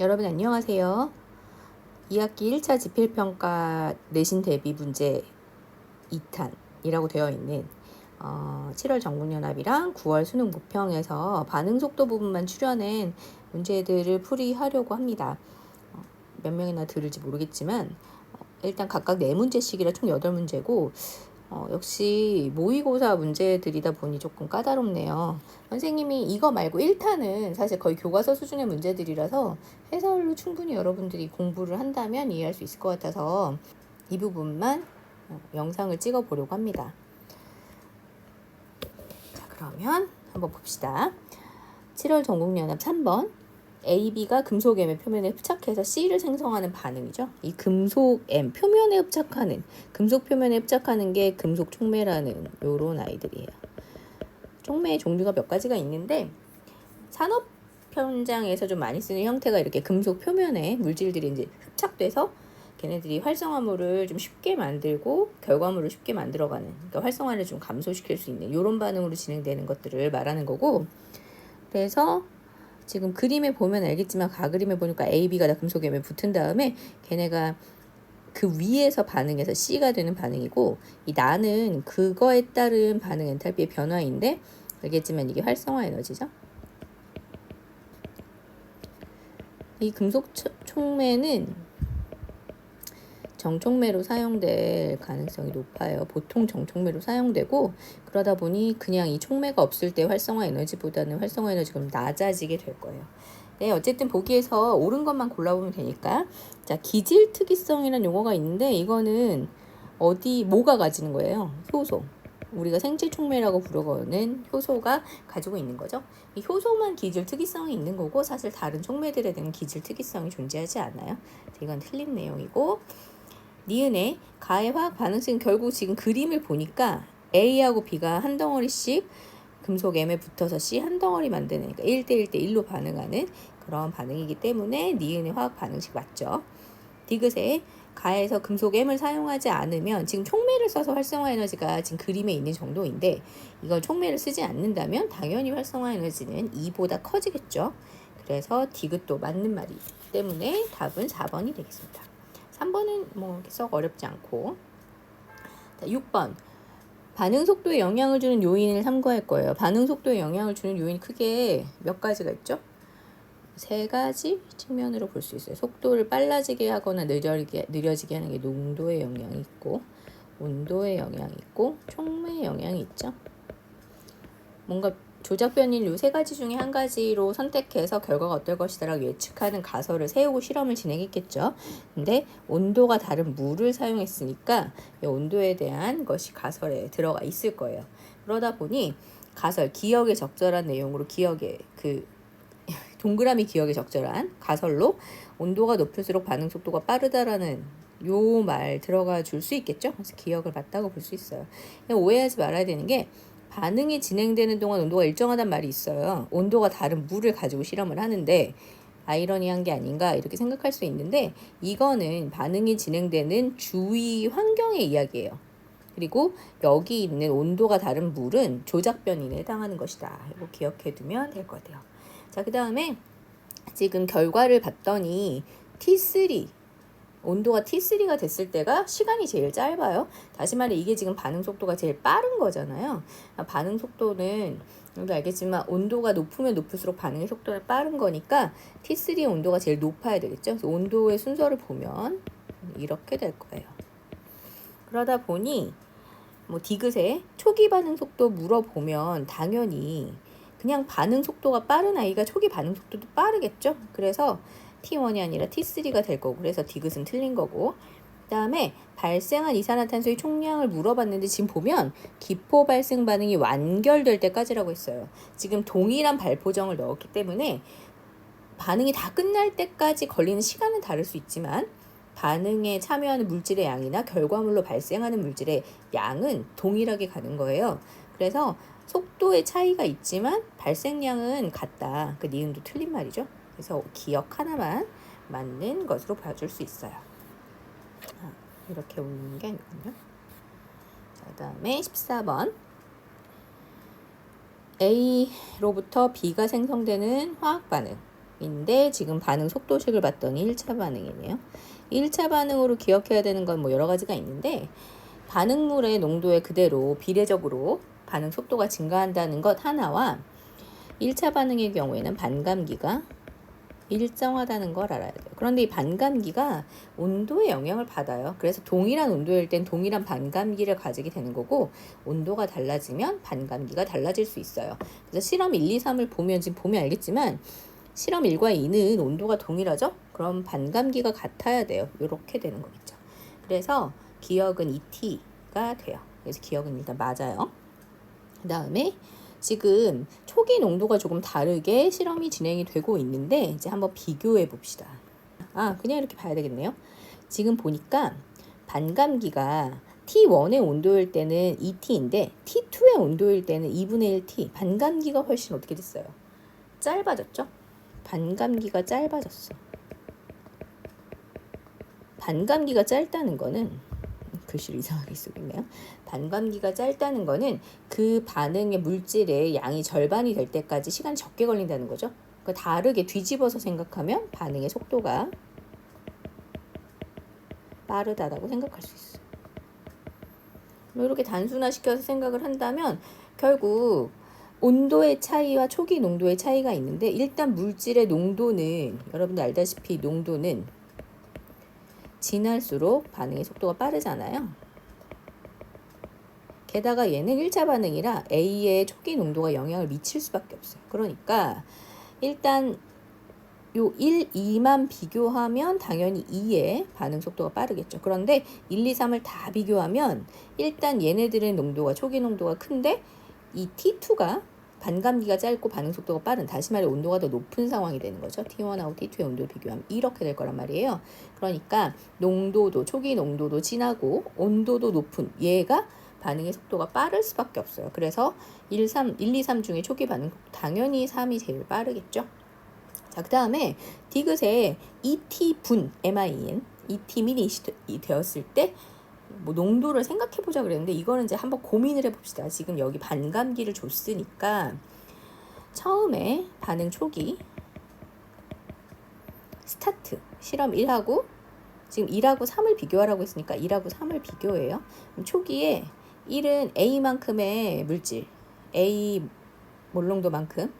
여러분 안녕하세요. 2학기 1차 지필평가 내신 대비 문제 2탄이라고 되어 있는 어, 7월 전국연합이랑 9월 수능 부평에서 반응 속도 부분만 출연한 문제들을 풀이하려고 합니다. 어, 몇 명이나 들을지 모르겠지만 어, 일단 각각 4문제씩이라 총 8문제고 어, 역시 모의고사 문제들이다 보니 조금 까다롭네요. 선생님이 이거 말고 1탄은 사실 거의 교과서 수준의 문제들이라서 해설로 충분히 여러분들이 공부를 한다면 이해할 수 있을 것 같아서 이 부분만 어, 영상을 찍어 보려고 합니다. 자, 그러면 한번 봅시다. 7월 전국연합 3번 AB가 금속M의 표면에 흡착해서 C를 생성하는 반응이죠. 이 금속M 표면에 흡착하는 금속 표면에 흡착하는 게 금속 촉매라는 요런 아이들이에요. 촉매의 종류가 몇 가지가 있는데 산업 현장에서 좀 많이 쓰는 형태가 이렇게 금속 표면에 물질들이 이제 흡착돼서 걔네들이 활성화물을 좀 쉽게 만들고 결과물을 쉽게 만들어가는 그러니까 활성화를 좀 감소시킬 수 있는 이런 반응으로 진행되는 것들을 말하는 거고 그래서 지금 그림에 보면 알겠지만 가그림에 보니까 A, B가 다 금속염에 붙은 다음에 걔네가 그 위에서 반응해서 C가 되는 반응이고 이 나는 그거에 따른 반응 엔탈피의 변화인데 알겠지만 이게 활성화 에너지죠. 이 금속 촉매는 정촉매로 사용될 가능성이 높아요. 보통 정촉매로 사용되고 그러다 보니 그냥 이 촉매가 없을 때 활성화 에너지보다는 활성화 에너지가 좀 낮아지게 될 거예요. 네, 어쨌든 보기에서 옳은 것만 골라보면 되니까 자 기질 특이성이라는 용어가 있는데 이거는 어디 뭐가 가지는 거예요? 효소. 우리가 생체 촉매라고 부르는 효소가 가지고 있는 거죠. 이 효소만 기질 특이성이 있는 거고 사실 다른 촉매들에 대한 기질 특이성이 존재하지 않아요. 이건 틀린 내용이고 니은의 가의 화학 반응식은 결국 지금 그림을 보니까 A하고 B가 한 덩어리씩 금속 M에 붙어서 C 한 덩어리 만드는 그러니까 1대1 대 1로 반응하는 그런 반응이기 때문에 니은의 화학 반응식 맞죠. 디귿의 가에서 금속 M을 사용하지 않으면 지금 촉매를 써서 활성화 에너지가 지금 그림에 있는 정도인데 이걸 촉매를 쓰지 않는다면 당연히 활성화 에너지는 2보다 커지겠죠. 그래서 디귿도 맞는 말이기 때문에 답은 4번이 되겠습니다. 3번은 뭐 썩 어렵지 않고 자, 6번 반응 속도에 영향을 주는 요인을 삼고할 거예요. 반응 속도에 영향을 주는 요인이 크게 몇 가지가 있죠? 세 가지 측면으로 볼 수 있어요. 속도를 빨라지게 하거나 느려지게, 느려지게 하는 게 농도에 영향이 있고 온도에 영향이 있고 촉매에 영향이 있죠. 뭔가 조작 변이를 요세 가지 중에 한 가지로 선택해서 결과가 어떨 것이다라고 예측하는 가설을 세우고 실험을 진행했겠죠. 근데 온도가 다른 물을 사용했으니까 이 온도에 대한 것이 가설에 들어가 있을 거예요. 그러다 보니 가설 기억에 적절한 내용으로 기억에 그 동그라미 기억에 적절한 가설로 온도가 높을수록 반응 속도가 빠르다라는 요 말 들어가 줄 수 있겠죠. 그래서 기억을 맞다고 볼 수 있어요. 오해하지 말아야 되는 게 반응이 진행되는 동안 온도가 일정하단 말이 있어요. 온도가 다른 물을 가지고 실험을 하는데 아이러니한 게 아닌가 이렇게 생각할 수 있는데 이거는 반응이 진행되는 주위 환경의 이야기예요. 그리고 여기 있는 온도가 다른 물은 조작 변이에 해당하는 것이다. 이거 기억해 두면 될 것 같아요. 자, 그 다음에 지금 결과를 봤더니 T3 온도가 T3가 됐을 때가 시간이 제일 짧아요. 다시 말해 이게 지금 반응 속도가 제일 빠른 거잖아요. 아, 반응 속도는 여러분 알겠지만 온도가 높으면 높을수록 반응의 속도는 빠른 거니까 T3의 온도가 제일 높아야 되겠죠. 그래서 온도의 순서를 보면 이렇게 될 거예요. 그러다 보니 뭐 디귿의 초기 반응 속도 물어보면 당연히 그냥 반응 속도가 빠른 아이가 초기 반응 속도도 빠르겠죠. 그래서 T1이 아니라 T3가 될 거고 그래서 디귿은 틀린 거고 그 다음에 발생한 이산화탄소의 총량을 물어봤는데 지금 보면 기포 발생 반응이 완결될 때까지라고 했어요. 지금 동일한 발포정을 넣었기 때문에 반응이 다 끝날 때까지 걸리는 시간은 다를 수 있지만 반응에 참여하는 물질의 양이나 결과물로 발생하는 물질의 양은 동일하게 가는 거예요. 그래서 속도의 차이가 있지만 발생량은 같다. 그 니은도 틀린 말이죠. 그래서 기억 하나만 맞는 것으로 봐줄 수 있어요. 아, 이렇게 올리는 게 아니군요. 자, 그 다음에 14번. A로부터 B가 생성되는 화학 반응. 반응인데 지금 반응 속도식을 봤더니 1차 반응이네요. 1차 반응으로 기억해야 되는 건 뭐 여러 가지가 있는데 반응물의 농도에 그대로 비례적으로 반응 속도가 증가한다는 것 하나와 1차 반응의 경우에는 반감기가 일정하다는 걸 알아야 돼요. 그런데 이 반감기가 온도에 영향을 받아요. 그래서 동일한 온도일 땐 동일한 반감기를 가지게 되는 거고 온도가 달라지면 반감기가 달라질 수 있어요. 그래서 실험 1, 2, 3을 보면 지금 보면 알겠지만 실험 1과 2는 온도가 동일하죠? 그럼 반감기가 같아야 돼요. 이렇게 되는 거겠죠. 그래서 기억은 ET가 돼요. 그래서 기억은 일단 맞아요. 그 다음에 지금 초기 농도가 조금 다르게 실험이 진행이 되고 있는데 이제 한번 비교해 봅시다. 아, 그냥 이렇게 봐야 되겠네요. 지금 보니까 반감기가 T1의 온도일 때는 2T인데 T2의 온도일 때는 2분의 1T. 반감기가 훨씬 어떻게 됐어요? 짧아졌죠? 반감기가 짧아졌어. 반감기가 짧다는 거는 글씨를 이상하게 쓰고 있네요. 반감기가 짧다는 거는 그 반응의 물질의 양이 절반이 될 때까지 시간이 적게 걸린다는 거죠. 그 다르게 뒤집어서 생각하면 반응의 속도가 빠르다라고 생각할 수 있어요. 뭐 이렇게 단순화시켜서 생각을 한다면 결국 온도의 차이와 초기 농도의 차이가 있는데 일단 물질의 농도는 여러분들 알다시피 농도는 지날수록 반응의 속도가 빠르잖아요. 게다가 얘는 1차 반응이라 A의 초기 농도가 영향을 미칠 수밖에 없어요. 그러니까 일단 요 1, 2만 비교하면 당연히 2의 반응 속도가 빠르겠죠. 그런데 1, 2, 3을 다 비교하면 일단 얘네들의 농도가 초기 농도가 큰데 이 T2가 반감기가 짧고 반응 속도가 빠른 다시 말해 온도가 더 높은 상황이 되는 거죠. T1하고 T2의 온도를 비교하면 이렇게 될 거란 말이에요. 그러니까 농도도 초기 농도도 진하고 온도도 높은 얘가 반응의 속도가 빠를 수밖에 없어요. 그래서 1, 3, 1, 2, 3 중에 초기 반응 당연히 3이 제일 빠르겠죠. 자, 그 다음에 디귿에 ET분, MIN, ET민이 되었을 때 뭐 농도를 생각해 보자 그랬는데 이거는 이제 한번 고민을 해 봅시다. 지금 여기 반감기를 줬으니까 처음에 반응 초기 스타트 실험 1하고 지금 1하고 3을 비교하라고 했으니까 1하고 3을 비교해요. 초기에 1은 A만큼의 물질 A 몰농도만큼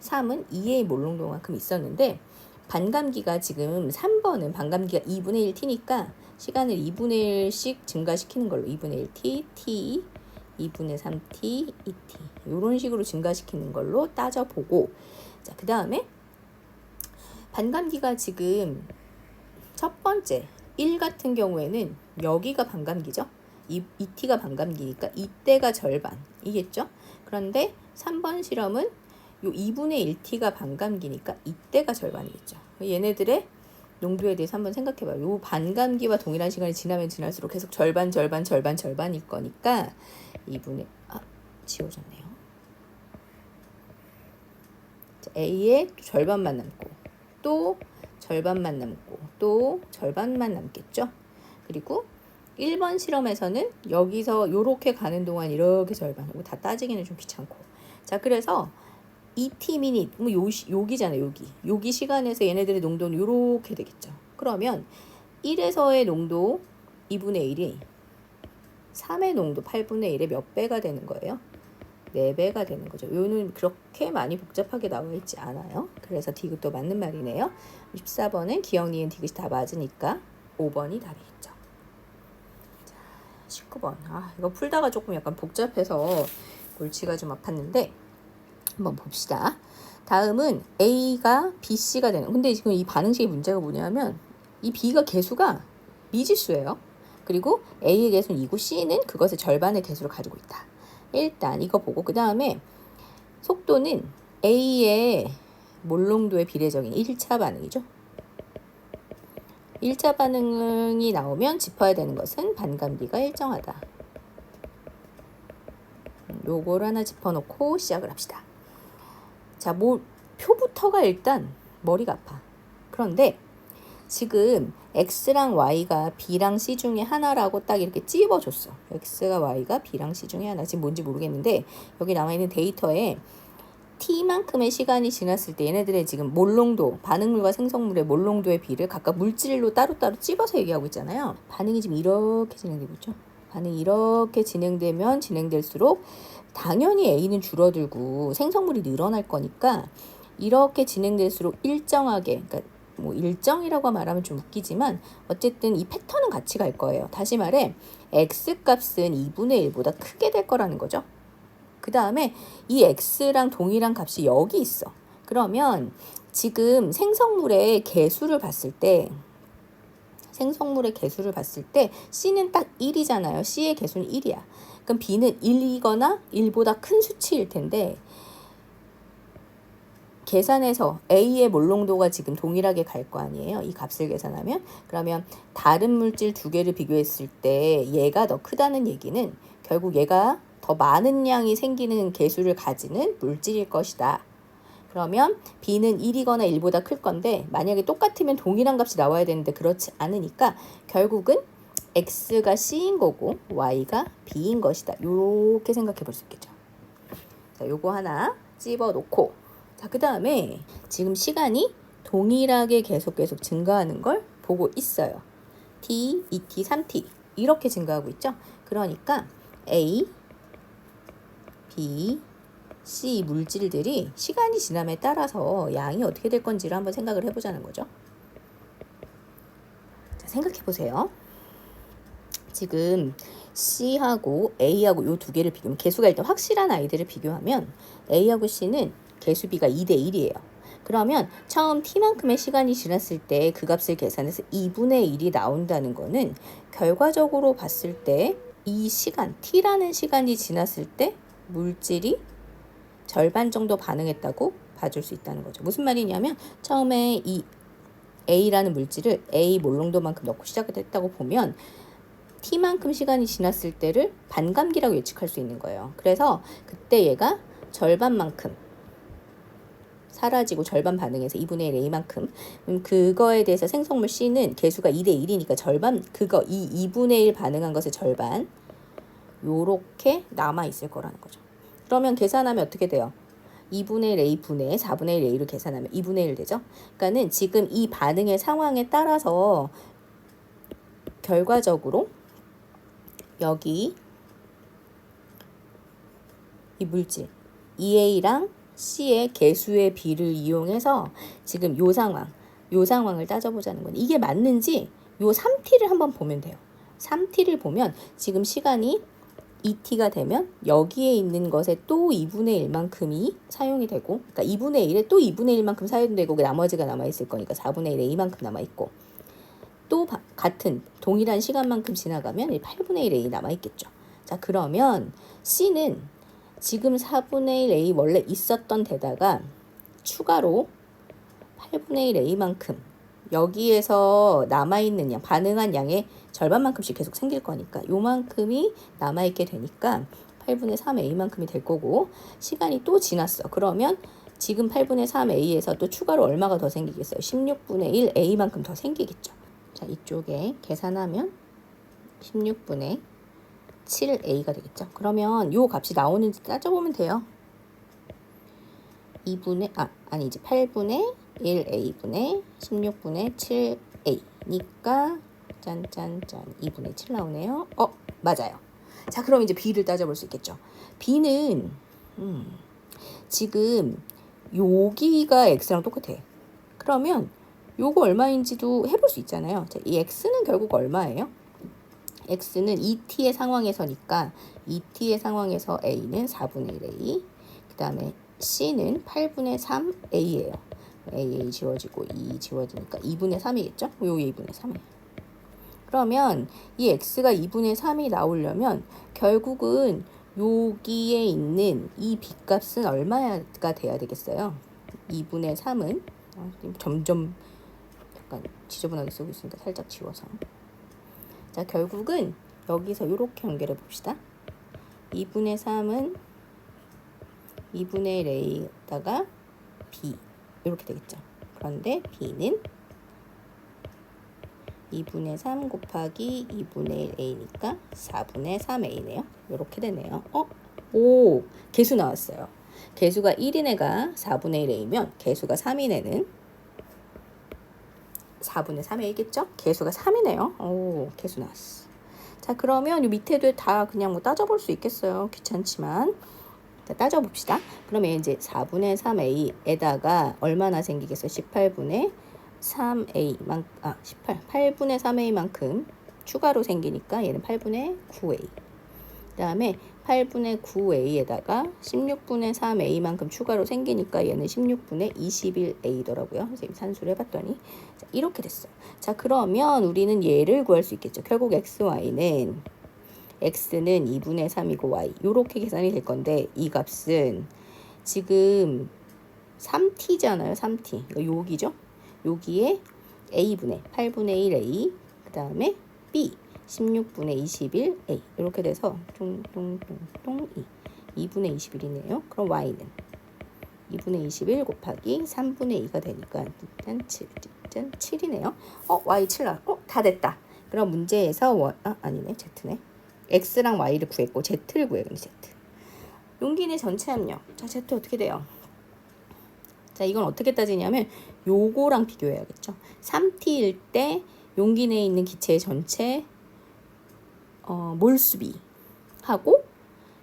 3은 2의 몰농도만큼 있었는데 반감기가 지금 3번은 반감기가 2분의 1t니까 시간을 2분의 1씩 증가시키는 걸로 2분의 1t, t, 2분의 3t, 2t 이런 식으로 증가시키는 걸로 따져보고 자, 그 다음에 반감기가 지금 첫 번째 1 같은 경우에는 여기가 반감기죠. 이, 2t가 반감기니까 이때가 절반이겠죠. 그런데 3번 실험은 요 2분의 1t가 반감기니까 이때가 절반이겠죠. 얘네들의 농도에 대해서 한번 생각해봐요. 요 반감기와 동일한 시간이 지나면 지날수록 계속 절반, 절반, 절반, 절반일 거니까 2분의 아 지워졌네요. 자, A의 절반만 남고 또 절반만 남고 또 절반만 남겠죠. 그리고 1번 실험에서는 여기서 이렇게 가는 동안 이렇게 절반 다 따지기는 좀 귀찮고 자 그래서 2t 미닛 뭐 요, 여기잖아요 여기. 여기 시간에서 얘네들의 농도는 이렇게 되겠죠. 그러면 1에서의 농도 2분의 1이 3의 농도 8분의 1의 몇 배가 되는 거예요? 4배가 되는 거죠. 요는 그렇게 많이 복잡하게 나와 있지 않아요. 그래서 디귿도 맞는 말이네요. 14번은 기억, 니은, 디귿이 다 맞으니까 5번이 답이겠죠. 자, 19번. 아 이거 풀다가 조금 약간 복잡해서 골치가 좀 아팠는데 한번 봅시다. 다음은 A가 BC가 되는. 근데 지금 이 반응식의 문제가 뭐냐면 이 B가 개수가 미지수예요. 그리고 A의 개수는 2고 C는 그것의 절반의 개수를 가지고 있다. 일단 이거 보고 그 다음에 속도는 A의 몰농도의 비례적인 1차 반응이죠. 1차 반응이 나오면 짚어야 되는 것은 반감기가 일정하다. 요걸 하나 짚어놓고 시작을 합시다. 자, 뭐 표부터가 일단 머리가 아파. 그런데 지금 x랑 y가 b랑 c 중에 하나라고 딱 이렇게 찝어줬어. x가 y가 b랑 c 중에 하나. 지금 뭔지 모르겠는데 여기 나와 있는 데이터에 t만큼의 시간이 지났을 때 얘네들의 지금 몰롱도, 반응물과 생성물의 몰롱도의 비를 각각 물질로 따로따로 찝어서 얘기하고 있잖아요. 반응이 지금 이렇게 진행되고 있죠. 반응이 이렇게 진행되면 진행될수록 당연히 A는 줄어들고 생성물이 늘어날 거니까 이렇게 진행될수록 일정하게, 그러니까 뭐 일정이라고 말하면 좀 웃기지만 어쨌든 이 패턴은 같이 갈 거예요. 다시 말해 x 값은 2분의 1보다 크게 될 거라는 거죠. 그 다음에 이 x랑 동일한 값이 여기 있어. 그러면 지금 생성물의 개수를 봤을 때 생성물의 개수를 봤을 때 C는 딱 1이잖아요. C의 개수는 1이야. 그럼 B는 1이거나 1보다 큰 수치일 텐데 계산해서 A의 몰롱도가 지금 동일하게 갈 거 아니에요. 이 값을 계산하면. 그러면 다른 물질 두 개를 비교했을 때 얘가 더 크다는 얘기는 결국 얘가 더 많은 양이 생기는 개수를 가지는 물질일 것이다. 그러면 B는 1이거나 1보다 클 건데 만약에 똑같으면 동일한 값이 나와야 되는데 그렇지 않으니까 결국은 X가 C인 거고 Y가 B인 것이다. 이렇게 생각해 볼 수 있겠죠. 자, 요거 하나 찝어 놓고 자, 그 다음에 지금 시간이 동일하게 계속 계속 증가하는 걸 보고 있어요. t, 2t, 3t 이렇게 증가하고 있죠. 그러니까 A, B, C 물질들이 시간이 지남에 따라서 양이 어떻게 될 건지를 한번 생각을 해보자는 거죠. 자, 생각해 보세요. 지금 C하고 A하고 이두 개를 비교하면 개수가 일단 확실한 아이들을 비교하면 A하고 C는 개수비가 2대 1이에요. 그러면 처음 t만큼의 시간이 지났을 때 그 값을 계산해서 2분의 1이 나온다는 거는 결과적으로 봤을 때 이 시간, t라는 시간이 지났을 때 물질이 절반 정도 반응했다고 봐줄 수 있다는 거죠. 무슨 말이냐면 처음에 이 A라는 물질을 A 몰롱도만큼 넣고 시작을 했다고 보면 T만큼 시간이 지났을 때를 반감기라고 예측할 수 있는 거예요. 그래서 그때 얘가 절반만큼 사라지고 절반 반응해서 2분의 1 A만큼 음, 그거에 대해서 생성물 C는 개수가 2대 1이니까 절반 그거 이 2분의 1 반응한 것의 절반 요렇게 남아 있을 거라는 거죠. 그러면 계산하면 어떻게 돼요? 2분의 1 A분의 4분의 1 A로 계산하면 2분의 1 되죠. 그러니까는 지금 이 반응의 상황에 따라서 결과적으로 여기. 이 물질. 2A랑 C의 개수의 비를 이용해서 지금 요 상황, 요 상황을 따져보자는 건 이게 맞는지 요 3T를 한번 보면 돼요. 3T를 보면 지금 시간이 2T가 되면 여기에 있는 것에 또 2분의 1만큼이 사용이 되고 그러니까 2분의 1에 또 2분의 1만큼 사용되고 그 나머지가 남아있을 거니까 4분의 1에 2만큼 남아있고 또 바, 같은 동일한 시간만큼 지나가면 8분의 1에 2 남아있겠죠. 자 그러면 C는 지금 4분의 1 A 원래 있었던 데다가 추가로 8분의 1 A만큼 여기에서 남아있는 양, 반응한 양의 절반만큼씩 계속 생길 거니까 요만큼이 남아있게 되니까 8분의 3 A만큼이 될 거고 시간이 또 지났어. 그러면 지금 8분의 3 A에서 또 추가로 얼마가 더 생기겠어요? 16분의 1 A만큼 더 생기겠죠. 자, 이쪽에 계산하면 16분의 7a가 되겠죠. 그러면 요 값이 나오는지 따져보면 돼요. 2분의 아 아니 이제 8분의 1a분의 16분의 7a니까 짠짠짠 2분의 7 나오네요. 어 맞아요. 자 그럼 이제 b를 따져볼 수 있겠죠. b는 음, 지금 여기가 x랑 똑같아. 그러면 요거 얼마인지도 해볼 수 있잖아요. 자, 이 x는 결국 얼마예요? x는 2t의 상황에서니까 2t의 상황에서 a는 4분의 1a 그 다음에 c는 8분의 3a예요. a 지워지고 2 지워지니까 2분의 3이겠죠? 요 2분의 3이에요. 그러면 이 x가 2분의 3이 나오려면 결국은 여기에 있는 이 값은 얼마가 돼야 되겠어요? 2분의 3은 어, 점점 약간 지저분하게 쓰고 있으니까 살짝 지워서 자, 결국은 여기서 이렇게 연결해 봅시다. 2분의 3은 2분의 1a다가 b 이렇게 되겠죠. 그런데 b는 2분의 3 곱하기 2분의 1a니까 4분의 3a네요. 이렇게 되네요. 어? 오, 개수 나왔어요. 개수가 1인 애가 4분의 1a면 개수가 3인 애는 4분의 3에 1겠죠? 개수가 3이네요. 오, 개수 나왔어. 자, 그러면 이 밑에도 다 그냥 뭐 따져볼 수 있겠어요. 귀찮지만. 자, 따져봅시다. 그러면 이제 4분의 3a에다가 얼마나 생기겠어요? 18분의 3a만, 아, 18, 8분의 3a만큼 추가로 생기니까 얘는 8분의 9a. 그 다음에 8분의 9a에다가 16분의 3a만큼 추가로 생기니까 얘는 16분의 21a더라고요. 선생님 산수를 해봤더니 자, 이렇게 됐어요. 자 그러면 우리는 얘를 구할 수 있겠죠. 결국 x, y는 x는 2분의 3이고 y 요렇게 계산이 될 건데 이 값은 지금 3t잖아요. 3t 이거 여기죠. 여기에 a분의 8분의 1a 그 다음에 b 16분의 21a 이렇게 돼서 뚱뚱뚱뚱 2 2분의 21이네요. 그럼 y는 2분의 21 곱하기 3분의 2가 되니까 일단 7, 일단 7이네요. 어, y 7 나. 어, 다 됐다. 그럼 문제에서 원, 아, 아니네. z네. x랑 y를 구했고 z를 구해요. z. 용기 내 전체 압력. 자, z 어떻게 돼요? 자, 이건 어떻게 따지냐면 요거랑 비교해야겠죠. 3t일 때 용기 내에 있는 기체의 전체 어, 몰수비 하고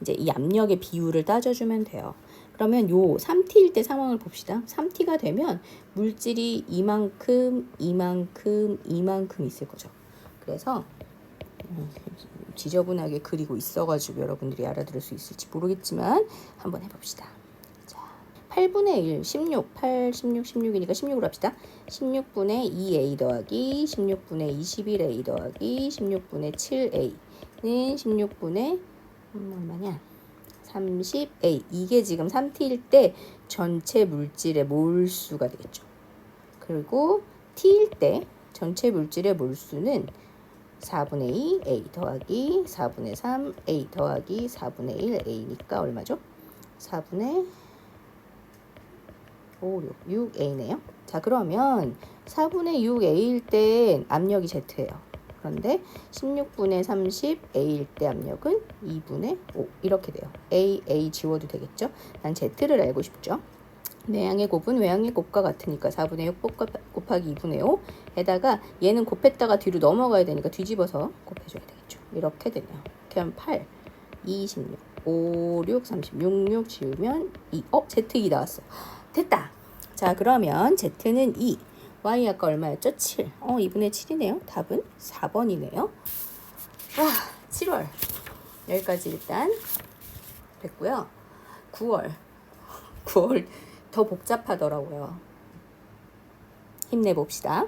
이제 이 압력의 비율을 따져주면 돼요. 그러면 요 3t일 때 상황을 봅시다. 3t가 되면 물질이 이만큼, 이만큼, 이만큼 있을 거죠. 그래서 음, 지저분하게 그리고 있어가지고 여러분들이 알아들을 수 있을지 모르겠지만 한번 해봅시다. 자, 8분의 1, 16, 8, 16, 16이니까 16으로 합시다. 16분의 2a 더하기 16분의 21a 더하기 16분의 7a 는 16분의 음, 얼마냐? 30a 이게 지금 3t일 때 전체 물질의 몰수가 되겠죠. 그리고 t일 때 전체 물질의 몰수는 4분의 2 a 더하기 4분의 3 a 더하기 4분의 1 a니까 얼마죠? 4분의 5, 6, 6a네요. 자 그러면 4분의 6a일 때 압력이 z예요. 그런데 16분의 30 a일 때 압력은 2분의 5 이렇게 돼요. a, a 지워도 되겠죠? 난 z를 알고 싶죠. 내양의 곱은 외양의 곱과 같으니까 4분의 6 곱하기 2분의 5 에다가 얘는 곱했다가 뒤로 넘어가야 되니까 뒤집어서 곱해줘야 되겠죠. 이렇게 되네요. 이렇게 하면 8, 26, 5, 6, 30, 6, 6 지우면 2. 어? Z2 나왔어. 됐다. 자 그러면 Z는 2. Y 아까 얼마였죠? 7. 어 2분의 7이네요. 답은 4번이네요. 와 7월 여기까지 일단 됐고요. 9월 9월 더 복잡하더라고요. 힘내봅시다.